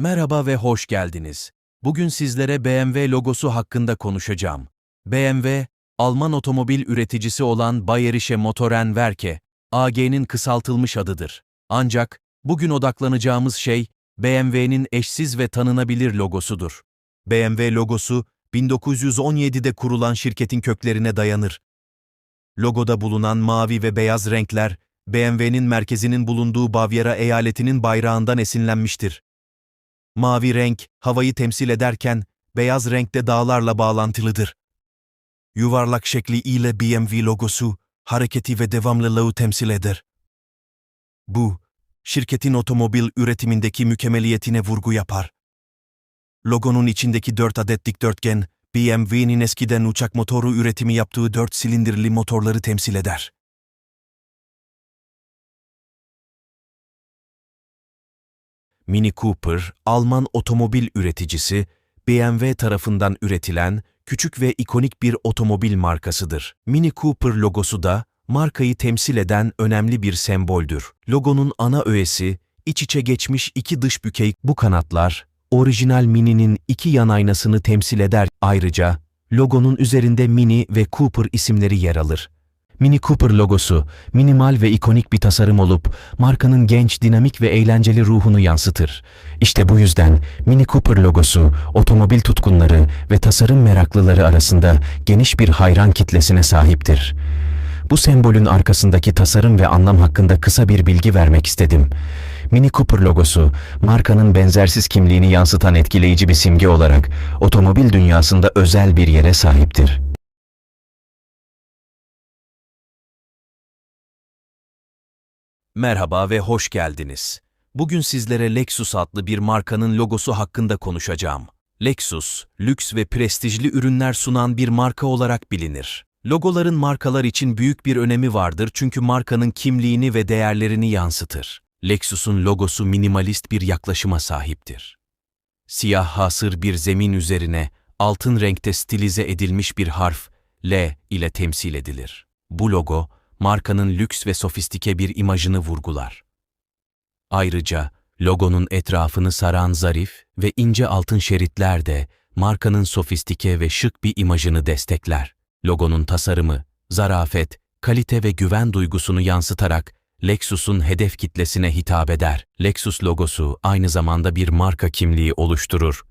Merhaba ve hoş geldiniz. Bugün sizlere BMW logosu hakkında konuşacağım. BMW, Alman otomobil üreticisi olan Bayerische Motorenwerke, AG'nin kısaltılmış adıdır. Ancak bugün odaklanacağımız şey BMW'nin eşsiz ve tanınabilir logosudur. BMW logosu 1917'de kurulan şirketin köklerine dayanır. Logoda bulunan mavi ve beyaz renkler BMW'nin merkezinin bulunduğu Bavyera eyaletinin bayrağından esinlenmiştir. Mavi renk havayı temsil ederken beyaz renk de dağlarla bağlantılıdır. Yuvarlak şekli ile BMW logosu hareketi ve devamlılığı temsil eder. Bu, şirketin otomobil üretimindeki mükemmeliyetine vurgu yapar. Logonun içindeki dört adet dikdörtgen, BMW'nin eskiden uçak motoru üretimi yaptığı dört silindirli motorları temsil eder. Mini Cooper, Alman otomobil üreticisi, BMW tarafından üretilen küçük ve ikonik bir otomobil markasıdır. Mini Cooper logosu da markayı temsil eden önemli bir semboldür. Logonun ana öğesi, iç içe geçmiş iki dış bükey bu kanatlar, orijinal Mini'nin iki yan aynasını temsil eder. Ayrıca, logonun üzerinde Mini ve Cooper isimleri yer alır. Mini Cooper logosu, minimal ve ikonik bir tasarım olup, markanın genç, dinamik ve eğlenceli ruhunu yansıtır. İşte bu yüzden Mini Cooper logosu, otomobil tutkunları ve tasarım meraklıları arasında geniş bir hayran kitlesine sahiptir. Bu sembolün arkasındaki tasarım ve anlam hakkında kısa bir bilgi vermek istedim. Mini Cooper logosu, markanın benzersiz kimliğini yansıtan etkileyici bir simge olarak otomobil dünyasında özel bir yere sahiptir. Merhaba ve hoş geldiniz. Bugün sizlere Lexus adlı bir markanın logosu hakkında konuşacağım. Lexus, lüks ve prestijli ürünler sunan bir marka olarak bilinir. Logoların markalar için büyük bir önemi vardır çünkü markanın kimliğini ve değerlerini yansıtır. Lexus'un logosu minimalist bir yaklaşıma sahiptir. Siyah hasır bir zemin üzerine altın renkte stilize edilmiş bir harf L ile temsil edilir. Bu logo, markanın lüks ve sofistike bir imajını vurgular. Ayrıca logonun etrafını saran zarif ve ince altın şeritler de markanın sofistike ve şık bir imajını destekler. Logonun tasarımı, zarafet, kalite ve güven duygusunu yansıtarak Lexus'un hedef kitlesine hitap eder. Lexus logosu aynı zamanda bir marka kimliği oluşturur.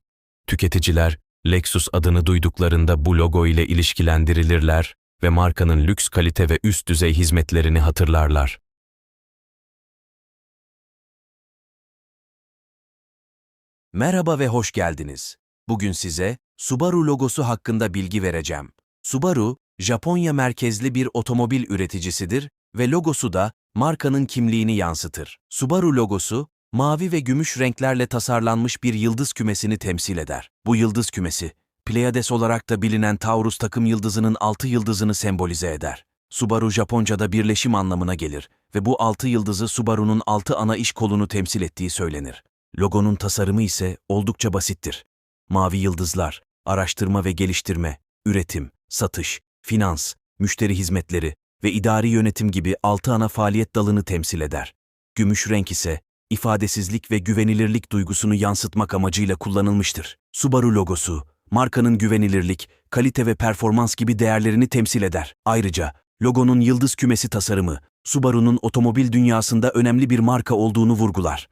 Tüketiciler Lexus adını duyduklarında bu logo ile ilişkilendirilirler ve markanın lüks kalite ve üst düzey hizmetlerini hatırlarlar. Merhaba ve hoş geldiniz. Bugün size Subaru logosu hakkında bilgi vereceğim. Subaru, Japonya merkezli bir otomobil üreticisidir ve logosu da markanın kimliğini yansıtır. Subaru logosu, mavi ve gümüş renklerle tasarlanmış bir yıldız kümesini temsil eder. Bu yıldız kümesi, Pleiades olarak da bilinen Taurus takım yıldızının altı yıldızını sembolize eder. Subaru Japonca'da birleşim anlamına gelir ve bu altı yıldızı Subaru'nun altı ana iş kolunu temsil ettiği söylenir. Logonun tasarımı ise oldukça basittir. Mavi yıldızlar, araştırma ve geliştirme, üretim, satış, finans, müşteri hizmetleri ve idari yönetim gibi altı ana faaliyet dalını temsil eder. Gümüş renk ise ifadesizlik ve güvenilirlik duygusunu yansıtmak amacıyla kullanılmıştır. Subaru logosu, markanın güvenilirlik, kalite ve performans gibi değerlerini temsil eder. Ayrıca logonun yıldız kümesi tasarımı, Subaru'nun otomobil dünyasında önemli bir marka olduğunu vurgular.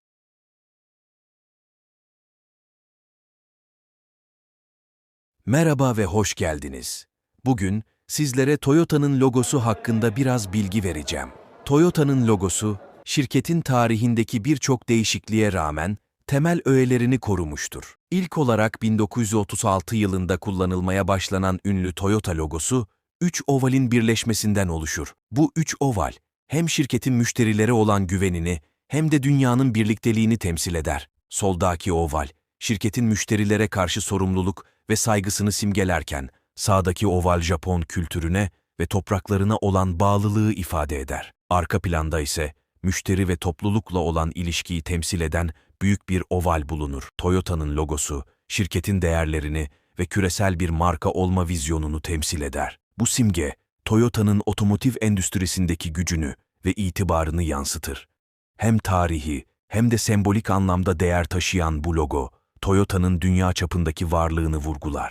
Merhaba ve hoş geldiniz. Bugün sizlere Toyota'nın logosu hakkında biraz bilgi vereceğim. Toyota'nın logosu, şirketin tarihindeki birçok değişikliğe rağmen temel öğelerini korumuştur. İlk olarak 1936 yılında kullanılmaya başlanan ünlü Toyota logosu, üç ovalin birleşmesinden oluşur. Bu üç oval, hem şirketin müşterilere olan güvenini hem de dünyanın birlikteliğini temsil eder. Soldaki oval, şirketin müşterilere karşı sorumluluk ve saygısını simgelerken, sağdaki oval Japon kültürüne ve topraklarına olan bağlılığı ifade eder. Arka planda ise müşteri ve toplulukla olan ilişkiyi temsil eden büyük bir oval bulunur. Toyota'nın logosu, şirketin değerlerini ve küresel bir marka olma vizyonunu temsil eder. Bu simge, Toyota'nın otomotiv endüstrisindeki gücünü ve itibarını yansıtır. Hem tarihi hem de sembolik anlamda değer taşıyan bu logo, Toyota'nın dünya çapındaki varlığını vurgular.